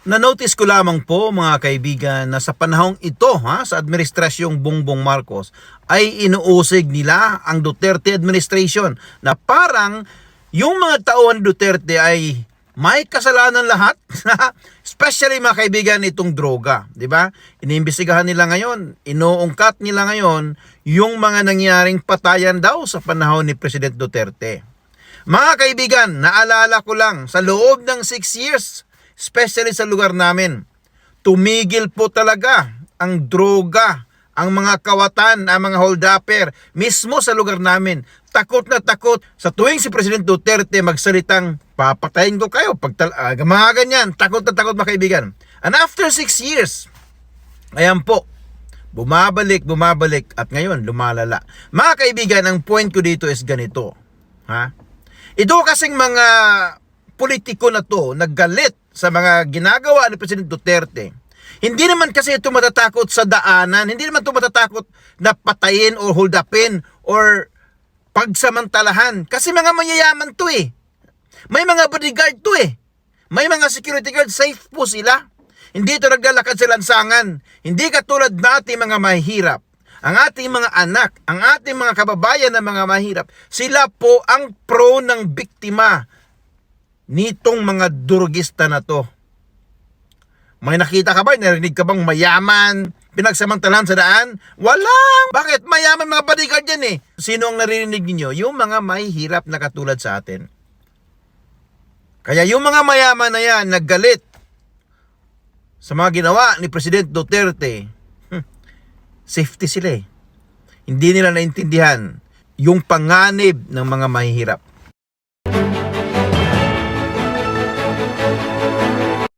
Na-notice ko lamang po mga kaibigan na sa panahong ito ha, sa administrasyong Bongbong Marcos ay inuusig nila ang Duterte administration na parang yung mga tauhan Duterte ay may kasalanan lahat, especially mga kaibigan itong droga, di ba? Iniimbestigahan nila ngayon, inuungkat nila ngayon yung mga nangyaring patayan daw sa panahon ni President Duterte. Mga kaibigan, naalala ko lang, sa loob ng 6 years, especially sa lugar namin, tumigil po talaga ang droga, ang mga kawatan, ang mga hold-upper, mismo sa lugar namin. Takot na takot sa tuwing si President Duterte magsalitang, papatayin ko kayo, pag uh, mga ganyan, takot na takot mga kaibigan. And after 6 years, ayan po, bumabalik, bumabalik, at ngayon, lumalala. Mga kaibigan, ang point ko dito is ganito. Ha? Ito kasing mga politiko na to naggalit sa mga ginagawa ni President Duterte. Hindi naman kasi ito matatakot sa daanan, hindi naman ito matatakot na patayin o hold upin or pagsamantalahan. Kasi mga mayayaman to eh. May mga bodyguard to eh. May mga security guard, safe po sila. Hindi ito naglalakad sa lansangan. Hindi katulad nating mga mahirap. Ang ating mga anak, ang ating mga kababayan na mga mahirap, sila po ang pro ng biktima nitong mga durugista na to. May nakita ka ba? Narinig ka bang mayaman? Pinagsamantalahan sa daan? Walang! Bakit? Mayaman mga bodyguard yan eh. Sino ang narinig niyo? Yung mga mahihirap na katulad sa atin. Kaya yung mga mayaman na yan, naggalit sa mga ginawa ni President Duterte, hmm, safety sila eh. Hindi nila naintindihan yung panganib ng mga mahihirap.